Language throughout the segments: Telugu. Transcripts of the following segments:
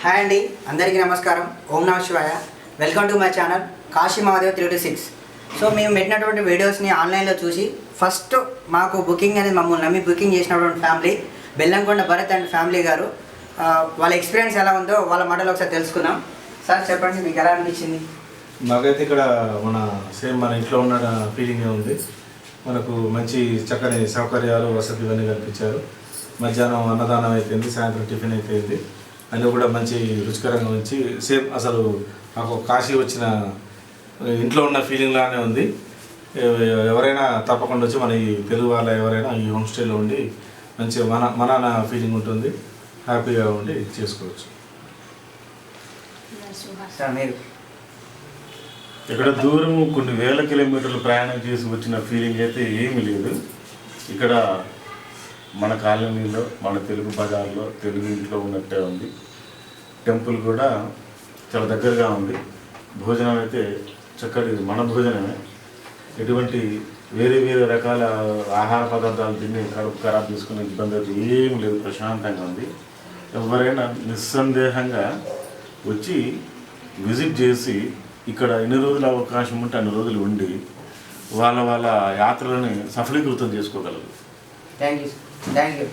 హాయ్ అండి అందరికీ నమస్కారం. ఓం నమ శివాయ. Welcome to my channel Kashi Mahadev three six. So మేము పెట్టినటువంటి వీడియోస్ని ఆన్లైన్లో చూసి ఫస్ట్ మాకు బుకింగ్ అనేది మమ్మల్ని నమ్మి బుకింగ్ చేసినటువంటి family Bellamkonda Bharat and family గారు. వాళ్ళ ఎక్స్పీరియన్స్ ఎలా ఉందో వాళ్ళ మాటలు ఒకసారి తెలుసుకుందాం. సార్ చెప్పండి మీకు ఎలా అనిపించింది? మాకైతే ఇక్కడ మన సేమ్ మన ఇంట్లో ఉన్న ఫీలింగే ఉంది. మనకు మంచి చక్కని సౌకర్యాలు వసతి ఇవన్నీ కల్పించారు. మధ్యాహ్నం అన్నదానం అయిపోయింది సాయంత్రం టిఫిన్ అయిపోయింది. అన్నీ కూడా మంచి రుచికరంగా ఉంచి సేమ్ అసలు మాకు కాశీ వచ్చిన ఇంట్లో ఉన్న ఫీలింగ్ లానే ఉంది. ఎవ- ఎవరైనా తప్పకుండా వచ్చి మన ఈ తెలుగు వాళ్ళ ఎవరైనా ఈ హోమ్ స్టేలో ఉండి మంచిగా మన మన ఫీలింగ్ ఉంటుంది. హ్యాపీగా ఉండి చేసుకోవచ్చు. ఇక్కడ దూరం కొన్ని వేల కిలోమీటర్లు ప్రయాణం చేసి వచ్చిన ఫీలింగ్ అయితే ఏమీ లేదు. ఇక్కడ మన కాలనీలో మన తెలుగు బజార్లో తెలుగు ఇంట్లో ఉన్నట్టే ఉంది. టెంపుల్ కూడా చాలా దగ్గరగా ఉంది. భోజనం అయితే చక్కటి మన భోజనమే. ఎటువంటి వేరే వేరే రకాల ఆహార పదార్థాలు తిని కడుపు ఖరాబ్ చేసుకునే ఇబ్బంది అయితే ఏం లేదు. ప్రశాంతంగా ఉంది. ఎవరైనా నిస్సందేహంగా వచ్చి విజిట్ చేసి ఇక్కడ ఎన్ని రోజులు అవకాశం ఉంటే అన్ని రోజులు ఉండి వాళ్ళ వాళ్ళ యాత్రలని సఫలీకృతం చేసుకోగలరు. థ్యాంక్ యూ థ్యాంక్ యూ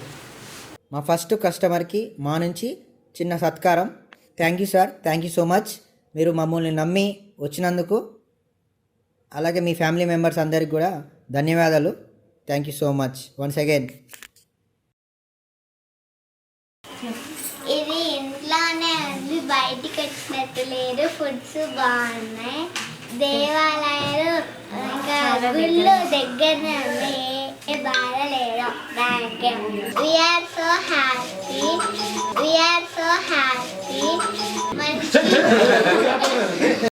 మా ఫస్ట్ కస్టమర్కి మా నుంచి చిన్న సత్కారం. Thank you sir thank you so much మీరు మమ్మల్ని నమ్మి వచ్చినందుకు. అలాగే మీ ఫ్యామిలీ మెంబర్స్ అందరికి కూడా ధన్యవాదాలు. Thank you so much once again ఇది ఇంట్లోనే ఉంది బయటికి వచ్చినట్టు లేదు ఫుడ్స్ బాగున్నాయి. దేవాలయాలు ఇంకా గుళ్ళు దగ్గరనే బాధ We are so happy. We are so happy.